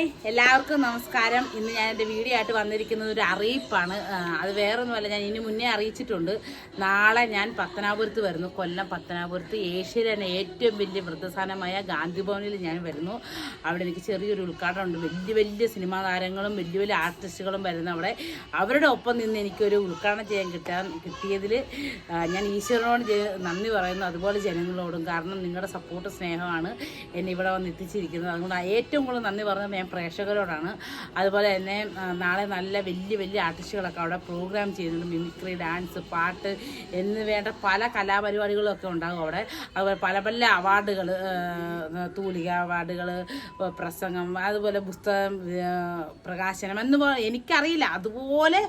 എല്ലാവർക്കും നമസ്കാരം. ഇന്ന് ഞാൻ എന്റെ വീഡിയോ ആയിട്ട് വന്നിരിക്കുന്നത് ഒരു അറിയിപ്പാണ്. അത് വേറൊന്നുമല്ല ഞാൻ ഇനി മുന്നേ അറിയിച്ചിട്ടുണ്ട്. നാളെ ഞാൻ പത്തനാപുരത്ത് വരുന്നു. കൊല്ലം പത്തനാപുരത്ത്. ഏഷ്യയിലെ തന്നെ ഏറ്റവും വലിയ വൃദ്ധസ്ഥാനമായ ഗാന്ധി ഭവനിൽ ഞാൻ വരുന്നു. അവിടെ എനിക്ക് ചെറിയൊരു ഉദ്ഘാടനം ഉണ്ട്. വലിയ വലിയ സിനിമാ താരങ്ങളും വലിയ വലിയ ആർട്ടിസ്റ്റുകളും വരുന്ന അവിടെ. അവരുടെ ഒപ്പം നിന്ന് എനിക്കൊരു ഉദ്ഘാടനം ചെയ്യാൻ കിട്ടാൻ കിട്ടിയതിൽ ഞാൻ ഈശ്വരനോട് നന്ദി പറയുന്നു. അതുപോലെ ജനങ്ങളോടും. കാരണം നിങ്ങളുടെ സപ്പോർട്ട് സ്നേഹമാണ് എന്നെ ഇവിടെ വന്ന് എത്തിച്ചിരിക്കുന്നത്. അതുകൊണ്ട് ഏറ്റവും കൂടുതൽ നന്ദി പറഞ്ഞത് ഞാൻ പ്രേക്ഷകരോടാണ്. അതുപോലെ തന്നെ നാളെ നല്ല വലിയ വലിയ ആർട്ടിസ്റ്റുകളൊക്കെ അവിടെ പ്രോഗ്രാം ചെയ്യുന്നുണ്ട്. മിമിക്രി ഡാൻസ് പാട്ട് എന്ന് വേണ്ട പല കലാപരിപാടികളൊക്കെ ഉണ്ടാകും അവിടെ. അതുപോലെ പല പല അവാർഡുകൾ തൂലിക അവാർഡുകൾ പ്രസംഗം അതുപോലെ പുസ്തകം പ്രകാശനം എന്ന് എനിക്കറിയില്ല. അതുപോലെ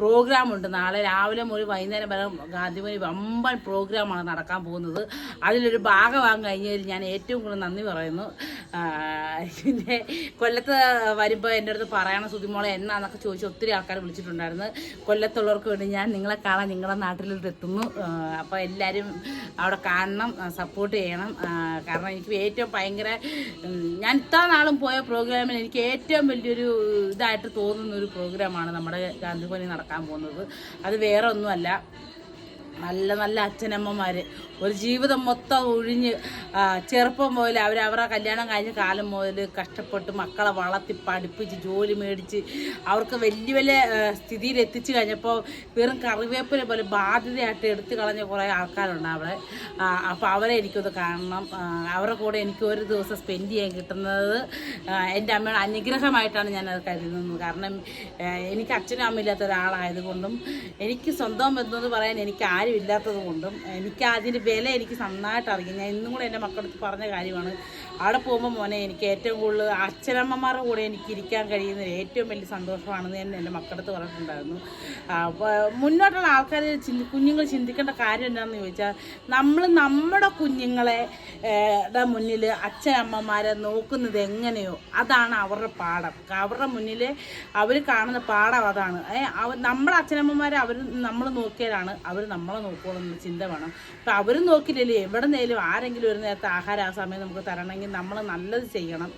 പ്രോഗ്രാമുണ്ട് നാളെ രാവിലെ മുതൽ വൈകുന്നേരം വരെ ഗാന്ധിമതി വമ്പൻ പ്രോഗ്രാമാണ് നടക്കാൻ പോകുന്നത്. അതിലൊരു ഭാഗമാകാൻ കഴിഞ്ഞതിൽ ഞാൻ ഏറ്റവും കൂടുതൽ നന്ദി പറയുന്നു. പിന്നെ കൊല്ലത്ത് വരുമ്പോൾ എന്റെ അടുത്ത് പറയണം സുതിമോളെ എന്നാന്നൊക്കെ ചോദിച്ച് ഒത്തിരി ആൾക്കാർ വിളിച്ചിട്ടുണ്ടായിരുന്നു. കൊല്ലത്തുള്ളവർക്ക് വേണ്ടി ഞാൻ നിങ്ങളെ കാണാൻ നിങ്ങളുടെ നാട്ടിലോട്ട് എത്തുന്നു. അപ്പോൾ എല്ലാവരും അവിടെ കാണണം സപ്പോർട്ട് ചെയ്യണം. കാരണം എനിക്ക് ഏറ്റവും ഭയങ്കര ഞാൻ ഇത്ര നാളും പോയ പ്രോഗ്രാമിൽ എനിക്ക് ഏറ്റവും വലിയൊരു ഇതായിട്ട് തോന്നുന്ന ഒരു പ്രോഗ്രാമാണ് നമ്മുടെ ഗാന്ധിഭവനിൽ നടക്കാൻ പോകുന്നത്. അത് വേറെ ഒന്നുമല്ല നല്ല നല്ല അച്ഛനമ്മമാർ ഒരു ജീവിതം മൊത്തം ഒഴിഞ്ഞ് ചെറുപ്പം മുതൽ അവർ അവരുടെ കല്യാണം കഴിഞ്ഞ കാലം മുതൽ കഷ്ടപ്പെട്ട് മക്കളെ വളർത്തി പഠിപ്പിച്ച് ജോലി മേടിച്ച് അവർക്ക് വലിയ വലിയ സ്ഥിതിയിൽ എത്തിച്ചു കഴിഞ്ഞപ്പോൾ വെറും കറിവേപ്പിനെ പോലെ ബാധ്യതയായിട്ട് എടുത്തു കളഞ്ഞ കുറേ ആൾക്കാരുണ്ട് അവിടെ. അപ്പോൾ അവരെ എനിക്കൊന്ന് കാണണം. അവരുടെ കൂടെ എനിക്ക് ഒരു ദിവസം സ്പെൻഡ് ചെയ്യാൻ കിട്ടുന്നത് എന്റെ അമ്മയുടെ അനുഗ്രഹമായിട്ടാണ് ഞാനത് കരുതുന്നത്. കാരണം എനിക്ക് അച്ഛനും അമ്മയില്ലാത്ത ഒരാളായതുകൊണ്ടും എനിക്ക് സ്വന്തം ബന്ധമെന്ന് പറയാൻ എനിക്ക് ആരും ഇല്ലാത്തത് കൊണ്ടും എനിക്ക് അതിന്റെ വില എനിക്ക് നന്നായിട്ട് അറിയാം. ഞാൻ ഇന്നും കൂടെ എന്റെ മക്കളടുത്ത് പറഞ്ഞ കാര്യമാണ്. അവിടെ പോകുമ്പോൾ മോനെ എനിക്ക് ഏറ്റവും കൂടുതൽ അച്ഛനമ്മമാരുടെ കൂടെ എനിക്ക് ഇരിക്കാൻ കഴിയുന്ന ഏറ്റവും വലിയ സന്തോഷമാണെന്ന് ഞാൻ എന്റെ മക്കളടുത്ത് പറഞ്ഞിട്ടുണ്ടായിരുന്നു. മുന്നോട്ടുള്ള ആൾക്കാർ ചിന്തി കുഞ്ഞുങ്ങൾ ചിന്തിക്കേണ്ട കാര്യം എന്താണെന്ന് ചോദിച്ചാൽ നമ്മൾ നമ്മുടെ കുഞ്ഞുങ്ങളെ മുന്നിൽ അച്ഛനമ്മമാരെ നോക്കുന്നത് എങ്ങനെയോ അതാണ് അവരുടെ പാഠം. അവരുടെ മുന്നിൽ അവർ കാണുന്ന പാഠം അതാണ്. നമ്മുടെ അച്ഛനമ്മമാരെ അവർ നമ്മൾ നോക്കിയാലാണ് അവർ നമ്മളെ നോക്കുള്ളൂ എന്നുള്ള ചിന്ത വേണം. അപ്പം അവരും നോക്കില്ലല്ലേ എവിടെ നിന്നേലും ആരെങ്കിലും ഒരു നേരത്തെ ആഹാരം ആ സമയം നമുക്ക് തരണമെങ്കിൽ നമ്മൾ നല്ലത് ചെയ്യണം.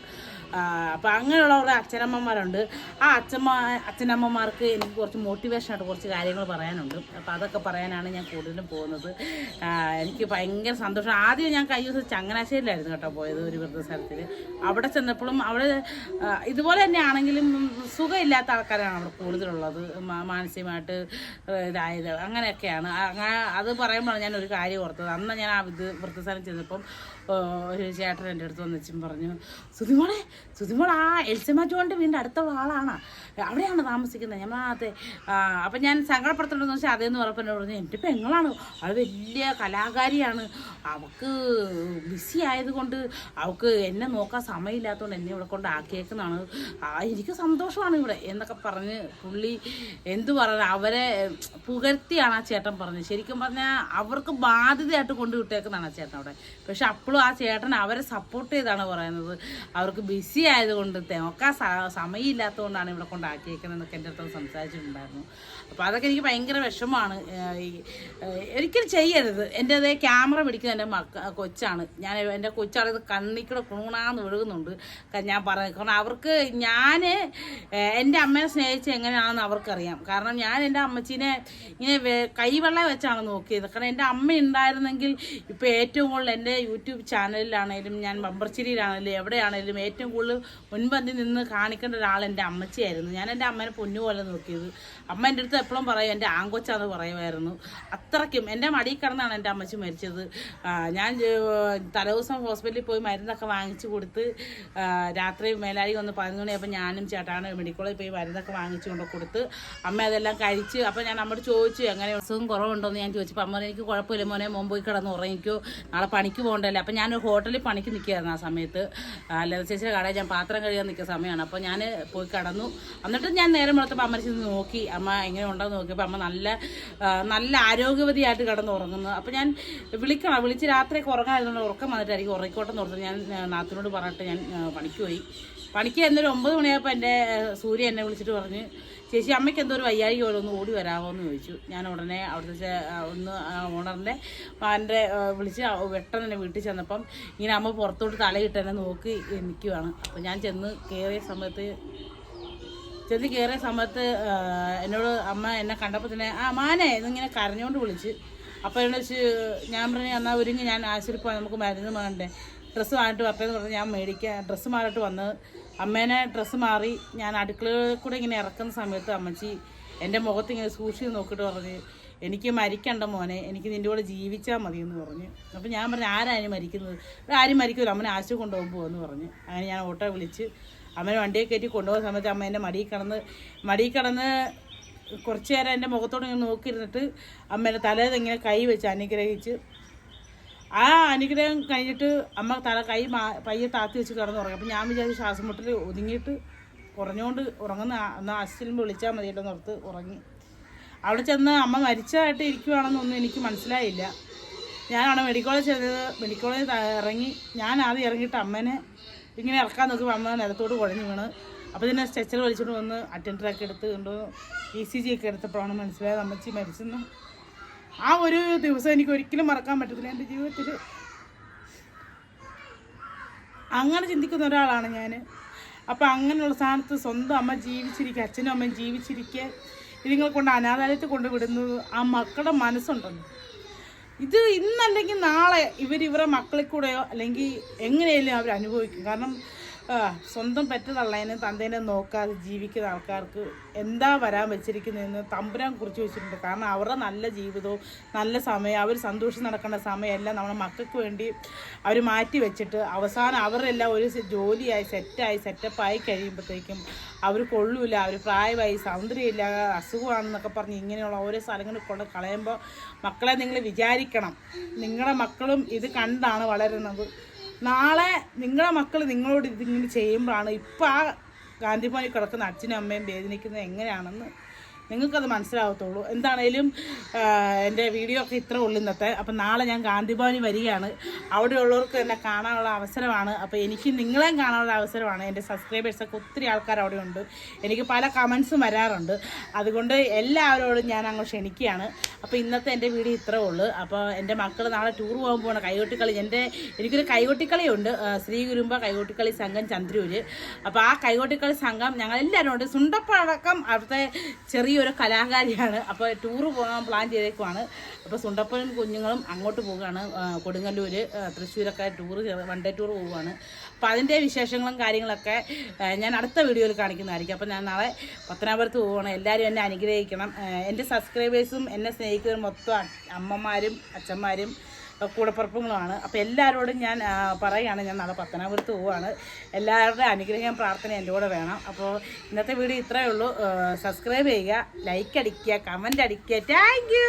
അപ്പം അങ്ങനെയുള്ള കുറേ അച്ഛനമ്മമാരുണ്ട്. ആ അച്ഛമ്മ അച്ഛനമ്മമാർക്ക് എനിക്ക് കുറച്ച് മോട്ടിവേഷനായിട്ട് കുറച്ച് കാര്യങ്ങൾ പറയാനുണ്ട്. അപ്പോൾ അതൊക്കെ പറയാനാണ് ഞാൻ കൂടുതലും പോകുന്നത്. എനിക്ക് ഭയങ്കര സന്തോഷം. ആദ്യം ഞാൻ കഴിഞ്ഞ ദിവസം ചങ്ങനാശ്ശേരിയിലായിരുന്നു കേട്ടോ പോയത് ഒരു വൃദ്ധസ്ഥലത്തിൽ അവിടെ ചെന്നപ്പോഴും അവിടെ ഇതുപോലെ തന്നെ ആണെങ്കിലും സുഖമില്ലാത്ത ആൾക്കാരാണ് അവിടെ കൂടുതലുള്ളത്. മാനസികമായിട്ട് ഇതായത്. അങ്ങനെയൊക്കെയാണ്. അങ്ങനെ അത് പറയുമ്പോഴാണ് ഞാൻ ഒരു കാര്യം ഓർത്തത്. അന്ന് ഞാൻ ആ വൃദ്ധസ്ഥലം ചെന്നപ്പം ഒരു ചേട്ടൻ എന്റെ അടുത്ത് വന്നിച്ചും പറഞ്ഞു സുതിമോളെ സുതിമോൾ ആ എൽസമാറ്റുകൊണ്ട് വീണ്ടും അടുത്തുള്ള ആളാണ്. അവിടെയാണ് താമസിക്കുന്നത്. ഞാൻ അതെ അപ്പം ഞാൻ സങ്കടപ്പെടുത്തണ്ടെന്ന് വെച്ചാൽ അതേന്ന് പറഞ്ഞപ്പോൾ എന്നോട് പറഞ്ഞു എന്റെ പെങ്ങളാണ്. അവൾ വലിയ കലാകാരിയാണ്. അവൾക്ക് ബിസി ആയതുകൊണ്ട് അവൾക്ക് എന്നെ നോക്കാൻ സമയമില്ലാത്തതുകൊണ്ട് എന്നെ ഇവിടെ കൊണ്ട് ആക്കിയേക്കുന്നതാണ്. എനിക്ക് സന്തോഷമാണ് ഇവിടെ. എന്നൊക്കെ പറഞ്ഞ് പുള്ളി എന്തു പറഞ്ഞ അവരെ പുകഴ്ത്തിയാണ് ആ ചേട്ടൻ പറഞ്ഞത്. ശരിക്കും പറഞ്ഞാൽ അവർക്ക് ബാധ്യതയായിട്ട് കൊണ്ടുവിട്ടേക്കുന്നതാണ് ആ ചേട്ടൻ അവിടെ. പക്ഷെ അപ്പോഴും ആ ചേട്ടൻ അവരെ സപ്പോർട്ട് ചെയ്താണ് പറയുന്നത്. അവർക്ക് ബിസി ആയതുകൊണ്ട് നോക്കാൻ സമയമില്ലാത്തതുകൊണ്ടാണ് ഇവിടെ കൊണ്ടാക്കിയേക്കുന്നത് എന്നൊക്കെ എന്റെ അടുത്ത് സംസാരിച്ചിട്ടുണ്ടായിരുന്നു. അപ്പോൾ അതൊക്കെ എനിക്ക് ഭയങ്കര വിഷമമാണ്. ഒരിക്കലും ചെയ്യരുത്. എന്റെ അതേ ക്യാമറ പിടിക്കുന്ന എന്റെ മക്ക കൊച്ചാണ്. ഞാൻ എന്റെ കൊച്ചാണിത് കണ്ണിക്കൂടെ കുണുണാന്ന് ഒഴുകുന്നുണ്ട്. ഞാൻ പറഞ്ഞു കാരണം അവർക്ക് ഞാൻ എന്റെ അമ്മയെ സ്നേഹിച്ച് എങ്ങനെയാണെന്ന് അവർക്കറിയാം. കാരണം ഞാൻ എന്റെ അമ്മച്ചീനെ ഇങ്ങനെ കൈവെള്ള വെച്ചാണ് നോക്കിയത്. കാരണം എന്റെ അമ്മ ഉണ്ടായിരുന്നെങ്കിൽ ഇപ്പോൾ ഏറ്റവും കൂടുതൽ എന്റെ യൂട്യൂബ് ചാനലിലാണേലും ഞാൻ ബമ്പർച്ചിരിയിലാണേലും എവിടെയാണേലും ഏറ്റവും കൂടുതൽ മുൻപന്തി നിന്ന് കാണിക്കേണ്ട ഒരാൾ എന്റെ അമ്മച്ചിയായിരുന്നു. ഞാൻ എന്റെ അമ്മേനെ പൊന്നു പോലെ നോക്കിയത്. അമ്മ എന്റെ അടുത്ത് എപ്പോഴും പറയും എന്റെ ആങ്കൊച്ചാന്ന് പറയുമായിരുന്നു. അത്രയ്ക്കും. എന്റെ മടിയിൽ കിടന്നാണ് എന്റെ അമ്മച്ചി മരിച്ചത്. ഞാൻ തലേദിവസം ഹോസ്പിറ്റലിൽ പോയി മരുന്നൊക്കെ വാങ്ങിച്ചു കൊടുത്ത് രാത്രി മേലാരി വന്ന് പതിനൊന്ന് ഞാനും ചേട്ടാണ് മെഡിക്കൽ കോളേജിൽ പോയി മരുന്നൊക്കെ വാങ്ങിച്ചു കൊണ്ട് കൊടുത്ത് അമ്മ അതെല്ലാം കഴിച്ച് അപ്പോൾ ഞാൻ അമ്മയോട് ചോദിച്ചു എങ്ങനെ? അസുഖം കുറവുണ്ടോ എന്ന് ഞാൻ ചോദിച്ചപ്പോൾ അമ്മ എനിക്ക് കുഴപ്പമില്ല മോനെ മുമ്പ് പോയി കിടന്ന് ഉറങ്ങിക്കോ നാളെ പണിക്ക് പോകണ്ടല്ലേ? അപ്പോൾ ഞാൻ ഒരു ഹോട്ടലിൽ പണിക്ക് നിൽക്കുകയായിരുന്നു ആ സമയത്ത്. ലത ചേച്ചിയുടെ കടയിൽ ഞാൻ പാത്രം കഴുകാൻ നിൽക്കുന്ന സമയമാണ്. അപ്പോൾ ഞാൻ പോയി കടന്നു. എന്നിട്ട് ഞാൻ നേരം വളർത്തപ്പോൾ അമ്മ ചെന്ന് നോക്കി. അമ്മ എങ്ങനെ ഉണ്ടെന്ന് നോക്കിയപ്പോൾ അമ്മ നല്ല നല്ല ആരോഗ്യവതിയായിട്ട് കിടന്ന് ഉറങ്ങുന്നു അപ്പോൾ ഞാൻ വിളിക്കണം. വിളിച്ച് രാത്രി ഉറങ്ങാതിരുന്ന ഉറക്കം വന്നിട്ടായിരിക്കും. ഉറക്കോട്ടം എന്ന് ഓർത്ത് ഞാൻ നാത്തിനോട് പറഞ്ഞിട്ട് ഞാൻ പണിക്ക് പോയി. പണിക്ക് എന്നൊരു ഒമ്പത് മണിയായപ്പോൾ എന്റെ സൂര്യ എന്നെ വിളിച്ചിട്ട് പറഞ്ഞ് ചേച്ചി അമ്മയ്ക്ക് എന്തോ ഒരു വയ്യായി പോലെ ഒന്ന് ഓടി വരാമോ എന്ന് ചോദിച്ചു. ഞാൻ ഉടനെ അവിടുത്തെ ഒന്ന് ഓണറിന്റെ മകന്റെ വിളിച്ച് വെട്ടൻ എന്നെ വീട്ടിൽ ചെന്നപ്പം ഇങ്ങനെ അമ്മ പുറത്തോട്ട് തലയിട്ട് എന്നെ നോക്കി നിൽക്കുവാണ് അപ്പം ഞാൻ ചെന്ന് കയറിയ സമയത്ത് ചെന്ന് കയറിയ സമയത്ത് എന്നോട് അമ്മ എന്നെ കണ്ടപ്പോൾ തന്നെ ആ മാനെ എന്നിങ്ങനെ കരഞ്ഞുകൊണ്ട് വിളിച്ച്. അപ്പോൾ എന്നു വെച്ച് ഞാൻ പറഞ്ഞു എന്നാൽ ഒരുങ്ങി ഞാൻ ആശുപത്രി പോകാൻ നമുക്ക് മരുന്ന് വേണ്ടേ? ഡ്രസ്സ് വാങ്ങിട്ട് എന്ന് പറഞ്ഞ് ഞാൻ മേടിക്കാൻ ഡ്രസ്സ് മാറിയിട്ട് വന്ന് അമ്മേനെ ഡ്രസ്സ് മാറി ഞാൻ അടുക്കളയിൽ കൂടെ ഇങ്ങനെ ഇറക്കുന്ന സമയത്ത് അമ്മച്ചി എന്റെ മുഖത്ത് ഇങ്ങനെ സൂക്ഷിച്ച് നോക്കിയിട്ട് പറഞ്ഞ് എനിക്ക് മരിക്കണ്ട മോനെ എനിക്ക് നിന്റെ കൂടെ ജീവിച്ചാൽ മതി എന്ന് പറഞ്ഞു. അപ്പോൾ ഞാൻ പറഞ്ഞു ആരാണ് മരിക്കുന്നത്? ആരും മരിക്കില്ല അമ്മനെ ആശു കൊണ്ടുപോകുമ്പോൾ എന്ന് പറഞ്ഞു. അങ്ങനെ ഞാൻ ഓട്ടോ വിളിച്ച് അമ്മനെ വണ്ടിയെ കയറ്റി കൊണ്ടുപോകുന്ന സമയത്ത് അമ്മ എന്റെ മടിയിൽ കിടന്ന് മടിയിൽ കിടന്ന് കുറച്ച് നേരം എന്റെ മുഖത്തോട് ഇങ്ങനെ നോക്കിയിരുന്നിട്ട് അമ്മേന്റെ തലേന്ന് ഇങ്ങനെ കൈ വെച്ച് അനുഗ്രഹിച്ച് ആ അനുഗ്രഹം കഴിഞ്ഞിട്ട് അമ്മ തല കൈ മാ പയ്യെ താത്തി വെച്ച് കിടന്ന് ഉറങ്ങി. അപ്പം ഞാൻ വിചാരിച്ചു ശ്വാസം മുട്ടൽ ഒതുങ്ങിയിട്ട് കുറഞ്ഞുകൊണ്ട് ഉറങ്ങുന്ന എന്നാൽ അശ്വിലും വിളിച്ചാൽ മതിയല്ലോ നിർത്ത് ഉറങ്ങി. അവിടെ ചെന്ന് അമ്മ മരിച്ചതായിട്ട് ഇരിക്കുവാണെന്നൊന്നും എനിക്ക് മനസ്സിലായില്ല. ഞാനാണ് മെഡിക്കൽ കോളേജ് ചെന്നത്. മെഡിക്കൽ കോളേജ് ഇറങ്ങി. ഞാൻ ആദ്യം ഇറങ്ങിയിട്ട് അമ്മേനെ ഇങ്ങനെ ഇറക്കാൻ നോക്കുമ്പോൾ അമ്മ നിലത്തോട് കുഴഞ്ഞു വീണ്. അപ്പോൾ ഇതിനെ സ്ട്രെച്ചർ വലിച്ചുകൊണ്ട് വന്ന് അറ്റൻഡറൊക്കെ എടുത്ത് കൊണ്ട്. ഇ സി ജി ഒക്കെ എടുത്തപ്പോഴാണ് മനസ്സിലായത് അമ്മച്ചി മരിച്ചെന്ന്. ആ ഒരു ദിവസം എനിക്ക് ഒരിക്കലും മറക്കാൻ പറ്റത്തില്ല. എന്റെ ജീവിതത്തിൽ അങ്ങനെ ചിന്തിക്കുന്ന ഒരാളാണ് ഞാൻ അപ്പം അങ്ങനെയുള്ള സ്ഥാനത്ത് സ്വന്തം അമ്മ ജീവിച്ചിരിക്കുക അച്ഛനും അമ്മയും ജീവിച്ചിരിക്കുക ഇതിങ്ങളെ കൊണ്ട് അനാഥാലയത്തിൽ കൊണ്ട് വിടുന്നത് ആ മക്കളുടെ മനസ്സുണ്ടെന്ന് ഇത് ഇന്നല്ലെങ്കിൽ നാളെ ഇവർ ഇവരെ മക്കളിൽ കൂടെയോ അല്ലെങ്കിൽ എങ്ങനെയല്ലേ അവർ അനുഭവിക്കും. കാരണം സ്വന്തം പെറ്റ തള്ളേനെ തന്തേനെ നോക്കാതെ ജീവിക്കുന്ന ആൾക്കാർക്ക് എന്താ വരാൻ വെച്ചിരിക്കുന്നതെന്ന് തമ്പുരാൻ കുറിച്ച് വെച്ചിട്ടുണ്ട്. കാരണം അവരുടെ നല്ല ജീവിതവും നല്ല സമയം അവർ സന്തോഷം നടക്കേണ്ട സമയമെല്ലാം നമ്മുടെ മക്കൾക്ക് വേണ്ടി അവർ മാറ്റി വെച്ചിട്ട് അവസാനം അവരെല്ലാം ഒരു ജോലിയായി സെറ്റായി സെറ്റപ്പായി കഴിയുമ്പോഴത്തേക്കും അവർ കൊള്ളൂല അവർ പ്രായമായി സൗന്ദര്യമില്ല അസുഖമാണെന്നൊക്കെ പറഞ്ഞ് ഇങ്ങനെയുള്ള ഓരോ സ്ഥലങ്ങളിൽ കൊണ്ട് കളയുമ്പോൾ മക്കളെ നിങ്ങൾ വിചാരിക്കണം. നിങ്ങളുടെ മക്കളും ഇത് കണ്ടാണ് വളരുന്നത്. നാളെ നിങ്ങളെ മക്കൾ നിങ്ങളോട് ഇതിങ്ങനെ ചെയ്യുമ്പോഴാണ് ഇപ്പം ആ ഗാന്ധിഭവനിൽ കിടക്കുന്ന അച്ഛനും അമ്മയും വേദനിക്കുന്നത് എങ്ങനെയാണെന്ന് നിങ്ങൾക്കത് മനസ്സിലാവത്തുള്ളൂ. എന്താണേലും എന്റെ വീഡിയോ ഒക്കെ ഇത്ര ഉള്ളു ഇന്നത്തെ. അപ്പം നാളെ ഞാൻ ഗാന്ധിഭവനിൽ വരികയാണ്. അവിടെയുള്ളവർക്ക് എന്നെ കാണാനുള്ള അവസരമാണ്. അപ്പോൾ എനിക്ക് നിങ്ങളെയും കാണാനുള്ള അവസരമാണ്. എന്റെ സബ്സ്ക്രൈബേഴ്സൊക്കെ ഒത്തിരി ആൾക്കാർ അവിടെ ഉണ്ട് എനിക്ക് പല കമൻസും വരാറുണ്ട്. അതുകൊണ്ട് എല്ലാവരോടും ഞാൻ അങ്ങ് ക്ഷണിക്കുകയാണ്. അപ്പോൾ ഇന്നത്തെ എന്റെ വീഡിയോ ഇത്രേ ഉള്ളൂ. അപ്പോൾ എന്റെ മക്കൾ നാളെ ടൂർ പോകാൻ പോകണം കൈകൊട്ടിക്കളി. എന്റെ എനിക്കൊരു കൈകൊട്ടിക്കളിയുണ്ട് ശ്രീ ഗുരുമ്പ കൈകൊട്ടിക്കളി സംഘം ചന്ദ്രൂര്. അപ്പോൾ ആ കൈകൊട്ടിക്കളി സംഘം ഞങ്ങൾ എല്ലാവരും ഉണ്ട് സുണ്ടപ്പടക്കം അവിടുത്തെ ചെറിയൊരു കലാകാരിയാണ്. അപ്പോൾ ടൂറ് പോകാൻ പ്ലാൻ ചെയ്തേക്കുവാണ്. അപ്പോൾ സുണ്ടപ്പനും കുഞ്ഞുങ്ങളും അങ്ങോട്ട് പോവുകയാണ്. കൊടുങ്ങല്ലൂർ തൃശ്ശൂരൊക്കെ ടൂറ് വൺ ഡേ ടൂർ പോവുകയാണ്. അപ്പോൾ അതിന്റെ വിശേഷങ്ങളും കാര്യങ്ങളൊക്കെ ഞാൻ അടുത്ത വീഡിയോയിൽ കാണിക്കുന്നതായിരിക്കും. അപ്പോൾ ഞാൻ നാളെ പത്തനാപുരത്ത് പോവുകയാണ്. എല്ലാവരും എന്നെ അനുഗ്രഹിക്കണം. എന്റെ സബ്സ്ക്രൈബേഴ്സും എന്നെ സ്നേഹിക്കുന്ന മൊത്തം അമ്മമാരും അച്ഛന്മാരും കൂടപ്പുറപ്പുകളുമാണ് അപ്പോൾ എല്ലാവരോടും ഞാൻ പറയുകയാണ് ഞാൻ നാളെ പത്തനാപുരത്ത് പോവുകയാണ് എല്ലാവരുടെ അനുഗ്രഹം പ്രാർത്ഥന എന്റെ കൂടെ വേണം. അപ്പോൾ ഇന്നത്തെ വീഡിയോ ഇത്രയേ ഉള്ളൂ. സബ്സ്ക്രൈബ് ചെയ്യുക ലൈക്ക് അടിക്കുക കമന്റ് അടിക്കുക. താങ്ക്